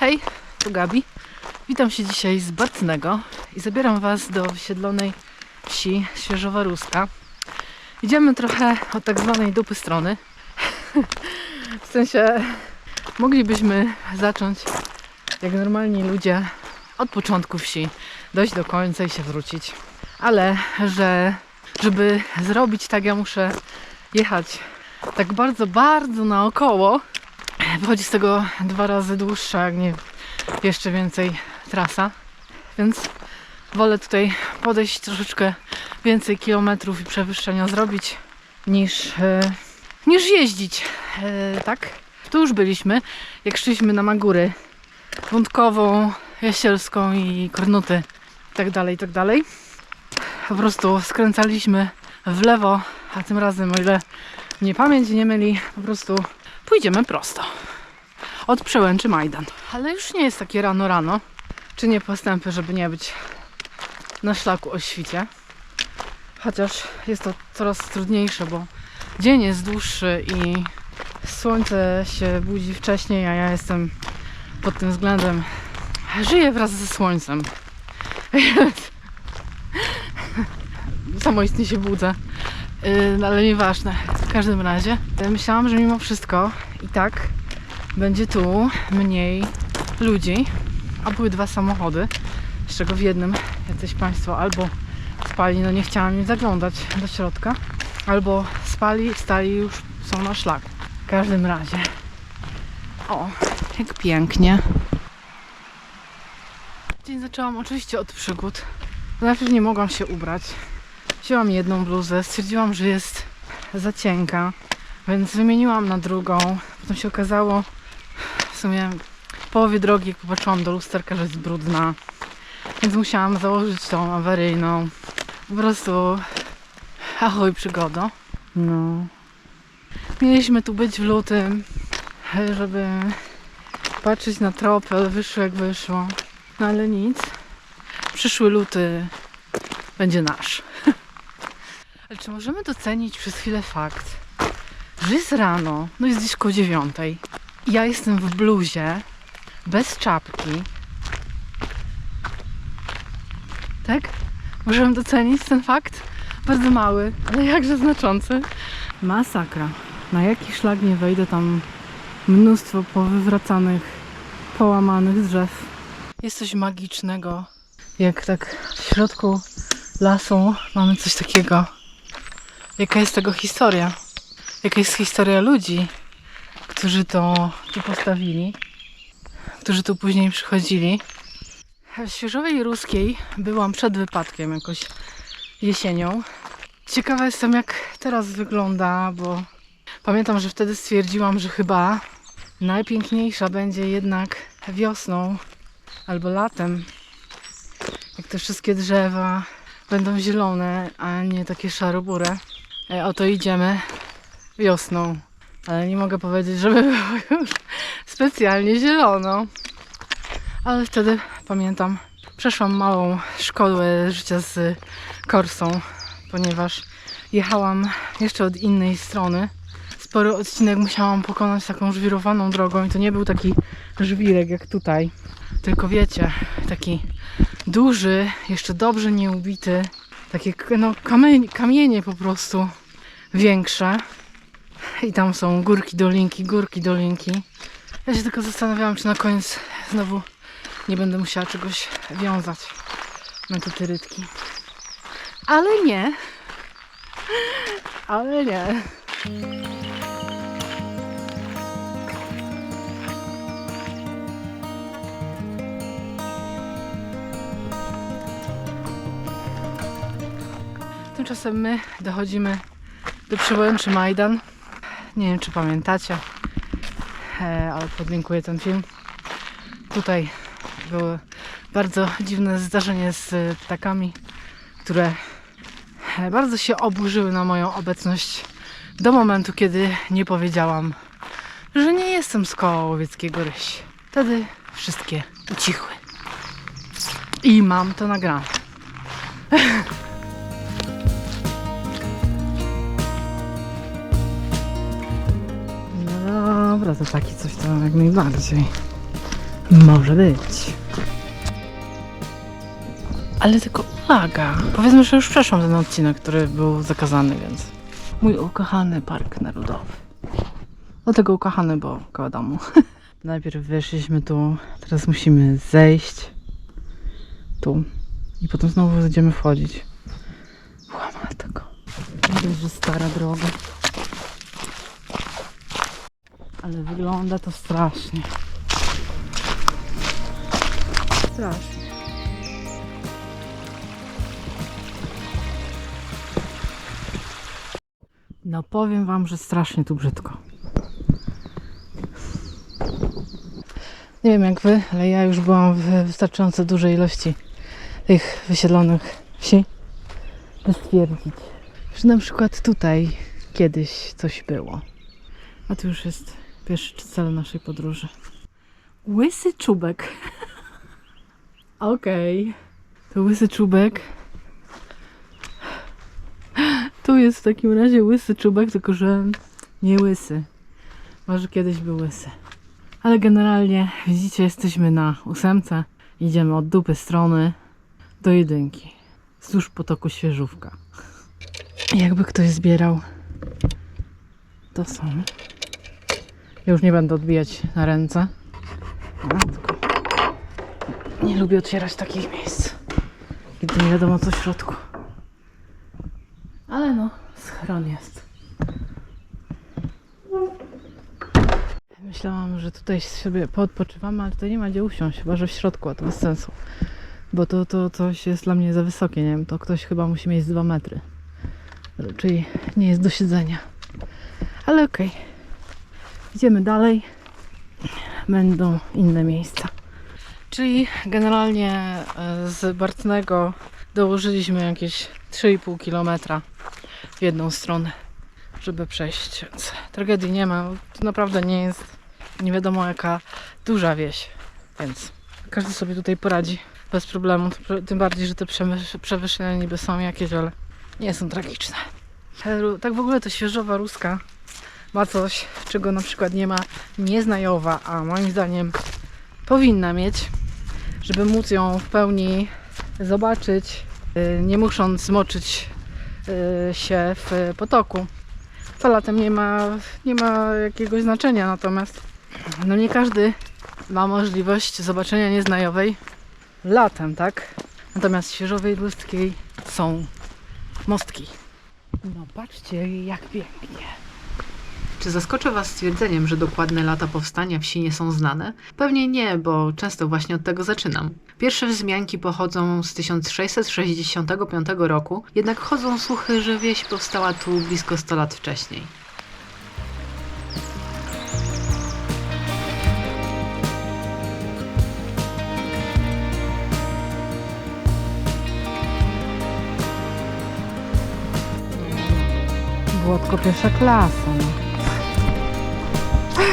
Hej, tu Gabi. Witam się dzisiaj z Bartnego i zabieram Was do wysiedlonej wsi Świeżowa Ruska. Idziemy trochę od tak zwanej dupy strony. w sensie moglibyśmy zacząć jak normalni ludzie od początku wsi, dojść do końca i się wrócić. Ale że żeby zrobić tak, ja muszę jechać tak bardzo, bardzo naokoło. Wychodzi z tego dwa razy dłuższa, jak nie jeszcze więcej trasa. Więc wolę tutaj podejść troszeczkę więcej kilometrów i przewyższenia zrobić niż, e, niż jeździć. E, tak? Tu już byliśmy, jak szliśmy na Magury. Wątkową, Jasielską i Kornuty. I tak dalej, i tak dalej. Po prostu skręcaliśmy w lewo, a tym razem, o ile mnie pamięć nie myli, po prostu pójdziemy prosto. Od przełęczy Majdan. Ale już nie jest takie rano rano. Czynię postępy, żeby nie być na szlaku o świcie. Chociaż jest to coraz trudniejsze, bo dzień jest dłuższy i słońce się budzi wcześniej, a ja jestem pod tym względem. Żyję wraz ze słońcem. Samoistnie się budzę. Yy, ale nieważne. W każdym razie myślałam, że mimo wszystko i tak będzie tu mniej ludzi, a były dwa samochody, z czego w jednym jacyś Państwo albo spali, no nie chciałam im zaglądać do środka, albo spali, stali już są na szlaku. W każdym razie. O, jak pięknie. Dzień zaczęłam oczywiście od przygód. Najpierw nie mogłam się ubrać. Wzięłam jedną bluzę, stwierdziłam, że jest za cienka, więc wymieniłam na drugą. Potem się okazało, w sumie w połowie drogi, jak popatrzyłam do lusterka, że jest brudna, więc musiałam założyć tą awaryjną. Po prostu ahoj przygodo. No. Mieliśmy tu być w lutym, żeby patrzeć na tropy, ale wyszło jak wyszło. No ale nic. Przyszły luty będzie nasz. Ale czy możemy docenić przez chwilę fakt, że jest rano, no jest gdzieś koło dziewiątej. Ja jestem w bluzie, bez czapki. Tak? Możemy docenić ten fakt? Bardzo mały, ale jakże znaczący. Masakra. Na jaki szlak nie wejdę, tam mnóstwo powywracanych, połamanych drzew. Jest coś magicznego, jak tak w środku lasu mamy coś takiego. Jaka jest tego historia? Jaka jest historia ludzi, którzy to tu postawili, którzy tu później przychodzili. W Świeżowej Ruskiej byłam przed wypadkiem jakoś jesienią. Ciekawa jestem jak teraz wygląda, bo pamiętam, że wtedy stwierdziłam, że chyba najpiękniejsza będzie jednak wiosną albo latem. Jak te wszystkie drzewa będą zielone, a nie takie szarobure. Oto idziemy wiosną. Ale nie mogę powiedzieć, żeby było już specjalnie zielono. Ale wtedy pamiętam, przeszłam małą szkołę życia z Korsą, ponieważ jechałam jeszcze od innej strony. Spory odcinek musiałam pokonać taką żwirowaną drogą i to nie był taki żwirek jak tutaj, tylko wiecie, taki duży, jeszcze dobrze nieubity, takie no, kamienie, kamienie po prostu większe. I tam są górki, dolinki, górki, dolinki. Ja się tylko zastanawiałam, czy na koniec znowu nie będę musiała czegoś wiązać na te tyrytki. Ale nie. Ale nie. Tymczasem my dochodzimy do przełęczy Majdan. Nie wiem, czy pamiętacie, e, ale podlinkuję ten film. Tutaj było bardzo dziwne zdarzenie z ptakami, które e, bardzo się oburzyły na moją obecność do momentu, kiedy nie powiedziałam, że nie jestem z koła łowieckiego ryś. Wtedy wszystkie ucichły. I mam to nagrane. to taki coś to jak najbardziej. Może być. Ale tylko uwaga. Powiedzmy, że już przeszłam ten odcinek, który był zakazany, więc. Mój ukochany park narodowy. Dlatego ukochany, bo koło domu. Najpierw weszliśmy tu, teraz musimy zejść tu i potem znowu będziemy wchodzić. Łamać tego. Widać, że stara droga. Ale wygląda to strasznie. Strasznie. No powiem wam, że strasznie tu brzydko. Nie wiem jak wy, ale ja już byłam w wystarczająco dużej ilości tych wysiedlonych wsi, by stwierdzić, że na przykład tutaj kiedyś coś było. A to już jest pierwszy cel naszej podróży. Łysy czubek. Okej. To łysy czubek. Tu jest w takim razie łysy czubek, tylko że nie łysy. Może kiedyś był łysy. Ale generalnie widzicie, jesteśmy na ósemce. Idziemy od dupy strony do jedynki. Wzdłuż potoku świeżówka. Jakby ktoś zbierał, to są. Ja już nie będę odbijać na ręce. Nie lubię otwierać takich miejsc, kiedy nie wiadomo co w środku. Ale no, schron jest. Myślałam, że tutaj sobie poodpoczywamy, ale tutaj nie ma gdzie usiąść, chyba że w środku, a to bez sensu. Bo to, to coś jest dla mnie za wysokie, nie wiem, to ktoś chyba musi mieć z 2 metry. Czyli nie jest do siedzenia. Ale okej. Idziemy dalej. Będą inne miejsca. Czyli generalnie e, z Bartnego dołożyliśmy jakieś 3,5 km w jedną stronę, żeby przejść. Więc tragedii nie ma. To naprawdę nie jest nie wiadomo jaka duża wieś, więc każdy sobie tutaj poradzi bez problemu. Tym bardziej, że te przewyż- przewyższenia niby są jakieś, ale nie są tragiczne. Tak w ogóle to świeżowa ruska ma coś, czego na przykład nie ma nieznajowa, a moim zdaniem powinna mieć, żeby móc ją w pełni zobaczyć, y, nie musząc moczyć y, się w potoku. To latem nie ma, nie ma jakiegoś znaczenia, natomiast no nie każdy ma możliwość zobaczenia nieznajowej latem, tak? Natomiast w świeżowej ludzkiej są mostki. No patrzcie jak pięknie. Czy zaskoczę Was stwierdzeniem, że dokładne lata powstania wsi nie są znane? Pewnie nie, bo często właśnie od tego zaczynam. Pierwsze wzmianki pochodzą z 1665 roku, jednak chodzą słuchy, że wieś powstała tu blisko 100 lat wcześniej. Tylko pierwsza klasa. Jak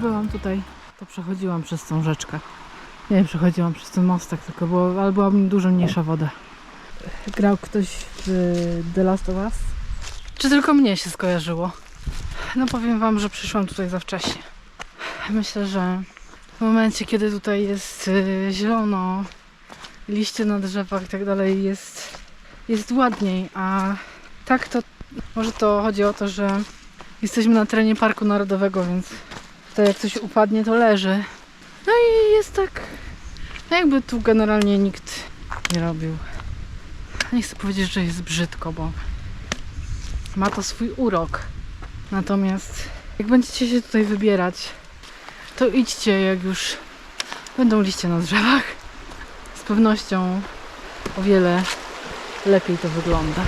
byłam tutaj, to przechodziłam przez tą rzeczkę. Nie, przechodziłam przez ten mostek, tylko było, ale była dużo mniejsza woda. Grał ktoś w The Last of Us? Czy tylko mnie się skojarzyło? No powiem wam, że przyszłam tutaj za wcześnie. Myślę, że w momencie, kiedy tutaj jest y, zielono, liście na drzewach i tak dalej, jest, jest ładniej, a tak to może to chodzi o to, że jesteśmy na terenie Parku Narodowego, więc tutaj jak coś upadnie, to leży. No i jest tak, no jakby tu generalnie nikt nie robił. Nie chcę powiedzieć, że jest brzydko, bo ma to swój urok. Natomiast jak będziecie się tutaj wybierać, to idźcie jak już będą liście na drzewach. Z pewnością o wiele lepiej to wygląda.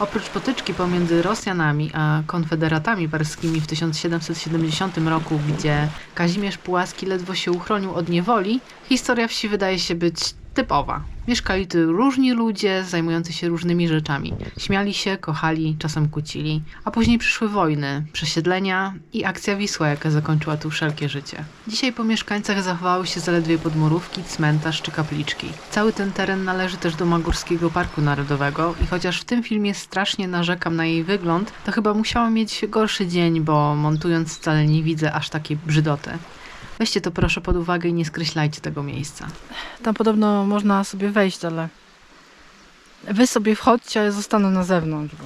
Oprócz potyczki pomiędzy Rosjanami a konfederatami parskimi w 1770 roku, gdzie Kazimierz Pułaski ledwo się uchronił od niewoli, historia wsi wydaje się być typowa. Mieszkali tu różni ludzie zajmujący się różnymi rzeczami. Śmiali się, kochali, czasem kłócili. A później przyszły wojny, przesiedlenia i akcja Wisła, jaka zakończyła tu wszelkie życie. Dzisiaj po mieszkańcach zachowały się zaledwie podmurówki, cmentarz czy kapliczki. Cały ten teren należy też do Magórskiego Parku Narodowego i chociaż w tym filmie strasznie narzekam na jej wygląd, to chyba musiałam mieć gorszy dzień, bo montując wcale nie widzę aż takiej brzydoty. Weźcie to proszę pod uwagę i nie skreślajcie tego miejsca. Tam podobno można sobie wejść, ale wy sobie wchodźcie, a ja zostanę na zewnątrz, bo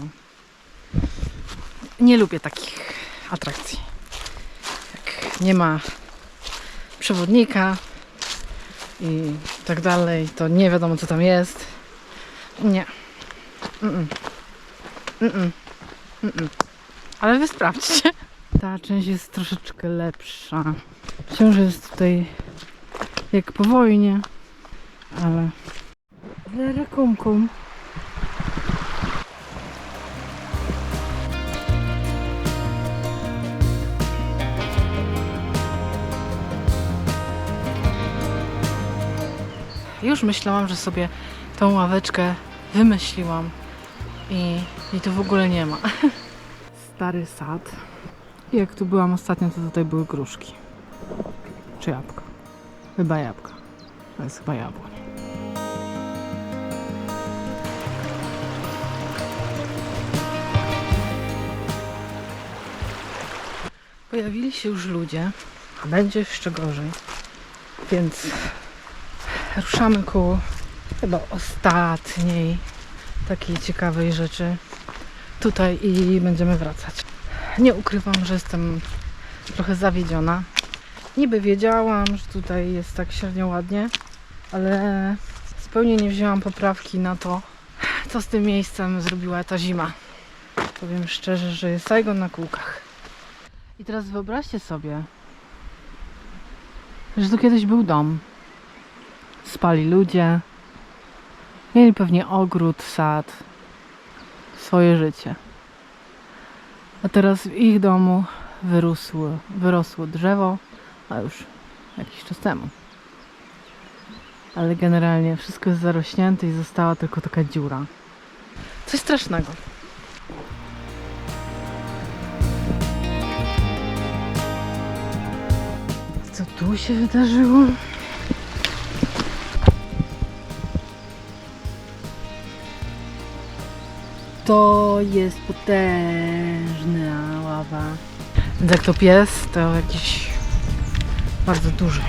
nie lubię takich atrakcji. Jak nie ma przewodnika i tak dalej, to nie wiadomo co tam jest. Nie. Mm-mm. Mm-mm. Mm-mm. Ale wy sprawdźcie. Ta część jest troszeczkę lepsza. Wciąż jest tutaj jak po wojnie, ale Lera kum kum. Już myślałam, że sobie tą ławeczkę wymyśliłam i, i tu w ogóle nie ma. Stary sad. Jak tu byłam ostatnio, to tutaj były gruszki. Czy jabłka? Chyba jabłka. To jest chyba jabłoń. Pojawili się już ludzie, a będzie jeszcze gorzej. Więc ruszamy ku chyba ostatniej takiej ciekawej rzeczy tutaj i będziemy wracać. Nie ukrywam, że jestem trochę zawiedziona. Niby wiedziałam, że tutaj jest tak średnio ładnie, ale zupełnie nie wzięłam poprawki na to, co z tym miejscem zrobiła ta zima. Powiem szczerze, że jest Saigon na kółkach. I teraz wyobraźcie sobie, że tu kiedyś był dom. Spali ludzie, mieli pewnie ogród, sad, swoje życie. A teraz w ich domu wyrosło, wyrosło drzewo, a już jakiś czas temu. Ale generalnie wszystko jest zarośnięte i została tylko taka dziura. Coś strasznego. Co tu się wydarzyło? To jest potężna ława. Jak to pies, to jakiś bardzo duży.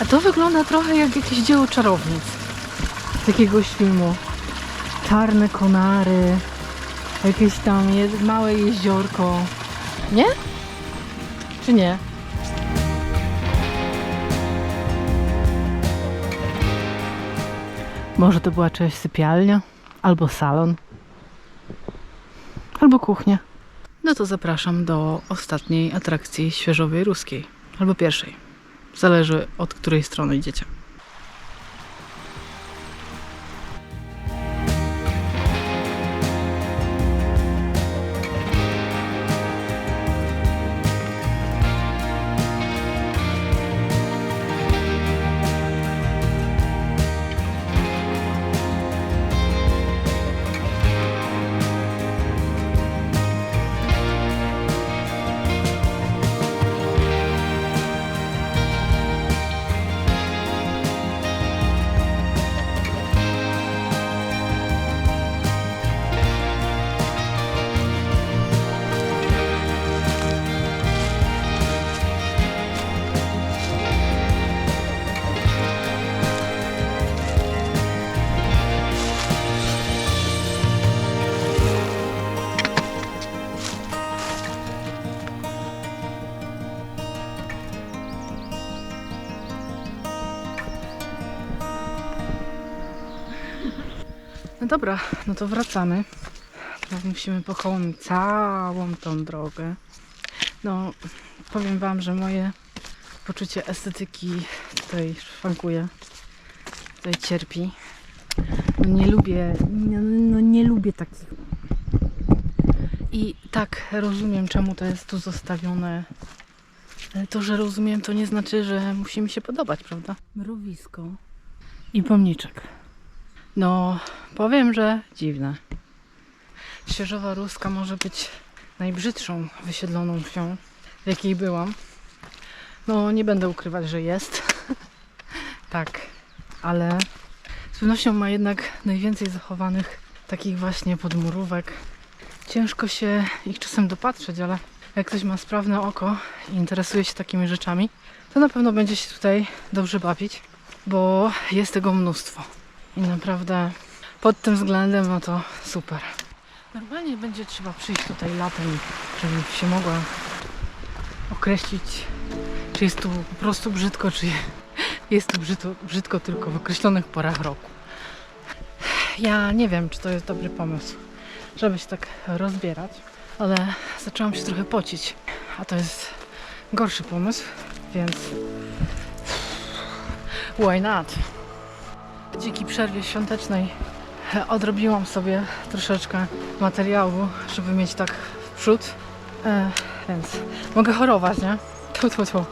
A to wygląda trochę jak jakieś dzieło czarownic. Z jakiegoś filmu. Czarne konary, jakieś tam małe jeziorko. Nie? Czy nie? Może to była czyjaś sypialnia, albo salon, albo kuchnia. No to zapraszam do ostatniej atrakcji świeżowej ruskiej, albo pierwszej. Zależy od której strony idziecie. Dobra, no to wracamy. Teraz musimy pochodzić całą tą drogę. No, powiem Wam, że moje poczucie estetyki tutaj szwankuje. Tutaj cierpi. No nie lubię, no, no nie lubię takich. I tak rozumiem, czemu to jest tu zostawione. Ale to, że rozumiem, to nie znaczy, że musi mi się podobać, prawda? Mrowisko i pomniczek. No, powiem, że dziwne. Świeżowa Ruska może być najbrzydszą wysiedloną wsią, w jakiej byłam. No, nie będę ukrywać, że jest. tak, ale z pewnością ma jednak najwięcej zachowanych takich właśnie podmurówek. Ciężko się ich czasem dopatrzeć, ale jak ktoś ma sprawne oko i interesuje się takimi rzeczami, to na pewno będzie się tutaj dobrze bawić, bo jest tego mnóstwo. I naprawdę pod tym względem, no to super. Normalnie będzie trzeba przyjść tutaj latem, żeby się mogła określić, czy jest tu po prostu brzydko, czy jest tu brzydko, brzydko tylko w określonych porach roku. Ja nie wiem, czy to jest dobry pomysł, żeby się tak rozbierać, ale zaczęłam się trochę pocić, a to jest gorszy pomysł, więc why not? Dzięki przerwie świątecznej odrobiłam sobie troszeczkę materiału, żeby mieć tak w przód, e, więc mogę chorować, nie? Tu, tu, tu.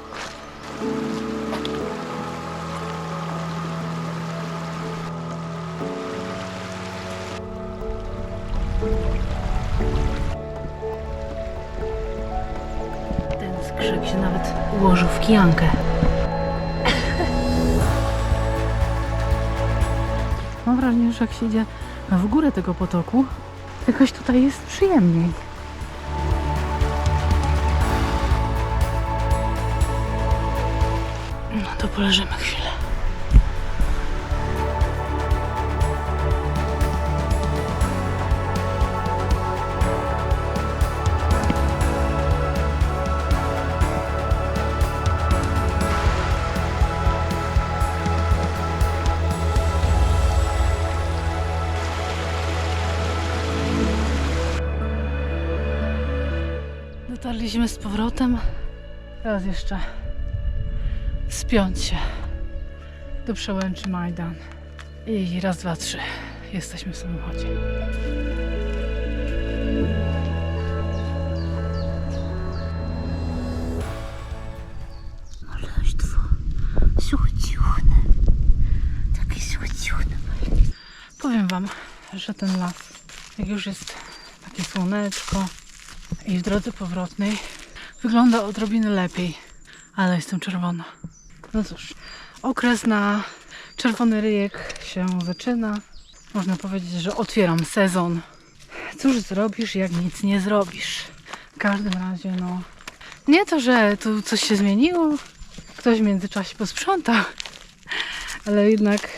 Ten skrzyk się nawet ułożył w kijankę. Mam wrażenie, że jak się idzie w górę tego potoku, jakoś tutaj jest przyjemniej. No to poleżymy chwilę. Dotarliśmy z powrotem. Teraz jeszcze spiąć się do przełęczy Majdan. I raz, dwa, trzy. Jesteśmy w samochodzie. Powiem wam, że ten las, jak już jest takie słoneczko i w drodze powrotnej, wygląda odrobinę lepiej, ale jestem czerwona. No cóż, okres na czerwony ryjek się zaczyna. Można powiedzieć, że otwieram sezon. Cóż zrobisz, jak nic nie zrobisz? W każdym razie, no. Nie to, że tu coś się zmieniło, ktoś w międzyczasie posprzątał, ale jednak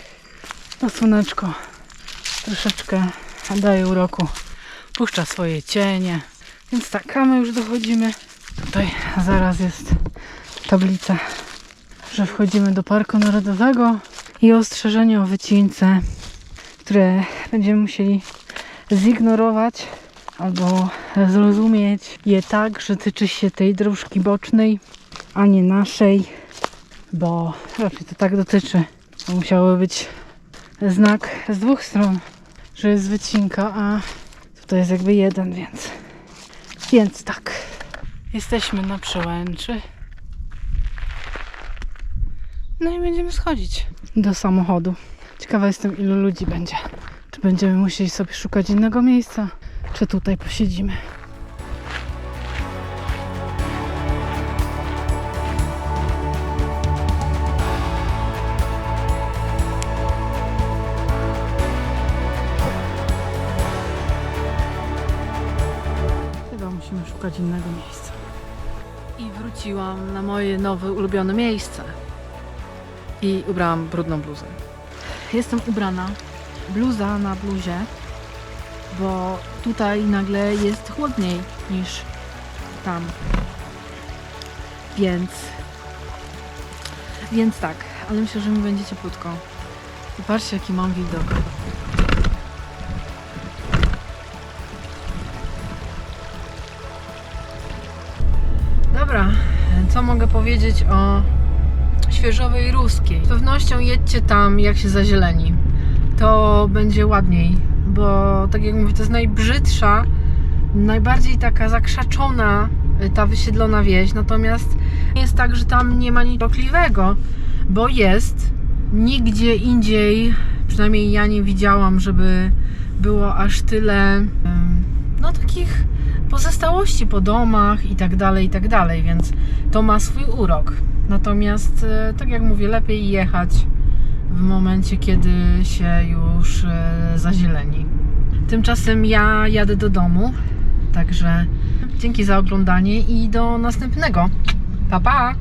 to słoneczko troszeczkę daje uroku. Puszcza swoje cienie. Więc tak, a my już dochodzimy. Tutaj zaraz jest tablica, że wchodzimy do Parku Narodowego i ostrzeżenie o wycince, które będziemy musieli zignorować albo zrozumieć je tak, że tyczy się tej dróżki bocznej, a nie naszej, bo raczej to tak dotyczy. To musiały być znak z dwóch stron, że jest wycinka, a tutaj jest jakby jeden, więc więc tak. Jesteśmy na przełęczy. No i będziemy schodzić do samochodu. Ciekawa jestem, ilu ludzi będzie. Czy będziemy musieli sobie szukać innego miejsca, czy tutaj posiedzimy. Ulubione miejsce. I ubrałam brudną bluzę. Jestem ubrana. Bluza na bluzie, bo tutaj nagle jest chłodniej niż tam. Więc. Więc tak, ale myślę, że mi będzie cieplutko. Popatrzcie, jaki mam widok. Powiedzieć o świeżowej ruskiej? Z pewnością jedźcie tam, jak się zazieleni. to będzie ładniej, bo tak jak mówię, to jest najbrzydsza, najbardziej taka zakrzaczona y, ta wysiedlona wieś, natomiast jest tak, że tam nie ma nic okliwego, bo jest nigdzie indziej, przynajmniej ja nie widziałam, żeby było aż tyle no takich pozostałości po domach i tak dalej, i tak dalej, więc to ma swój urok. Natomiast, e, tak jak mówię, lepiej jechać w momencie, kiedy się już e, zazieleni. Tymczasem ja jadę do domu, także dzięki za oglądanie i do następnego. Pa, pa!